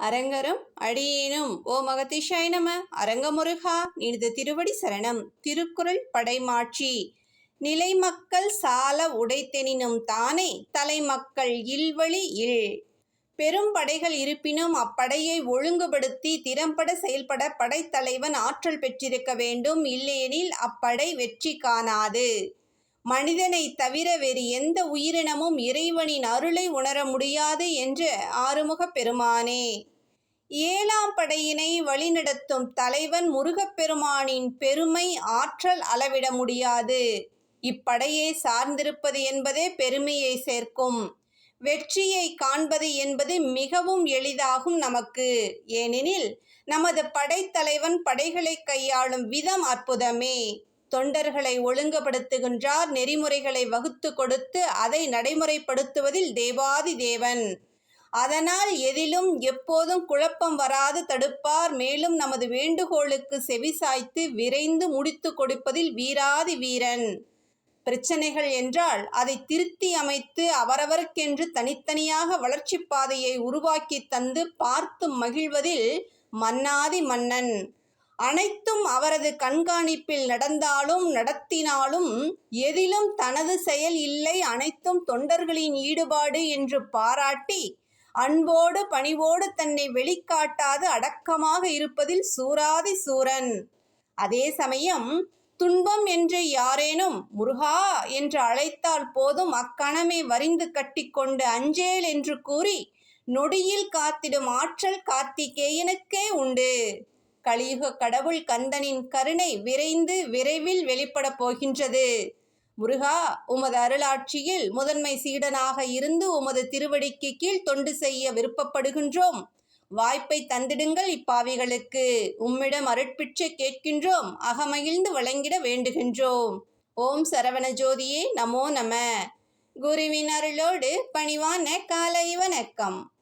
அரங்கரும் அடியேனும். ஓ மகதிஷாய் நம அரங்கமுருகா நினித திருவடி சரணம். திருக்குறள் படைமாட்சி. நிலைமக்கள் சால உடைத்தெனினும் தானே தலைமக்கள் இல்வழி இல். பெரும் படைகள் இருப்பினும் அப்படையை ஒழுங்குபடுத்தி திறம்பட செயல்பட படைத்தலைவன் ஆற்றல் பெற்றிருக்க வேண்டும் இல்லையெனில் அப்படை வெற்றி காணாது. மனிதனை தவிர வேறு எந்த உயிரினமும் இறைவனின் அருளை உணர முடியாது என்று ஆறுமுகப் பெருமானே. ஏழாம் படையினை வழிநடத்தும் தலைவன் முருகப்பெருமானின் பெருமை ஆற்றல் அளவிட முடியாது. இப்படையை சார்ந்திருப்பது என்பதே பெருமையை சேர்க்கும். வெற்றியை காண்பது என்பது மிகவும் எளிதாகும் நமக்கு. ஏனெனில் நமது படைத்தலைவன் படைகளை கையாளும் விதம் அற்புதமே. தொண்டர்களை ஒழுங்குபடுத்துகின்றார் நெறிமுறைகளை வகுத்து கொடுத்து அதை நடைமுறைப்படுத்துவதில் தேவாதி தேவன். அதனால் எதிலும் எப்போதும் குழப்பம் வராது தடுப்பார். மேலும் நமது வேண்டுகோளுக்கு செவிசாய்த்து விரைந்து முடித்து கொடுப்பதில் வீராதி வீரன். பிரச்சனைகள் என்றால் அதை திருத்தி அமைத்து அவரவருக்கென்று தனித்தனியாக வளர்ச்சி பாதையை உருவாக்கி தந்து பார்த்து மகிழ்வதில் மன்னாதி மன்னன். அனைத்தும் அவரது கண்காணிப்பில் நடந்தாலும் நடத்தினாலும் எதிலும் தனது செயல் இல்லை அனைத்தும் தொண்டர்களின் ஈடுபாடு என்று பாராட்டி அன்போடு பணிவோடு தன்னை வெளிக்காட்டாது அடக்கமாக இருப்பதில் சூராதி சூரன். அதே சமயம் துன்பம் என்று யாரேனும் முருகா என்று அழைத்தால் போதும் அக்கணமே வரிந்து கட்டிக்கொண்டு அஞ்சேல் என்று கூறி நொடியில் காத்திடும் ஆற்றல் கார்த்திகேயனுக்கே உண்டு. கலியுக கடவுள் கந்தனின் கருணை விரைந்து விரைவில் வெளிப்படப் போகின்றது. முருகா உமது அருளாட்சியில் முதன்மை சீடனாக இருந்து உமது திருவடிக்கு கீழ் தொண்டு செய்ய விருப்பப்படுகின்றோம். வாய்ப்பை தந்திடுங்கள் இப்பாவிகளுக்கு. உம்மிடம் அருட்பிச்சை கேட்கின்றோம். அகமகிழ்ந்து வழங்கிட வேண்டுகின்றோம். ஓம் சரவண ஜோதியே நமோ நம. குருவின் அருளோடு பணிவான காலை வணக்கம்.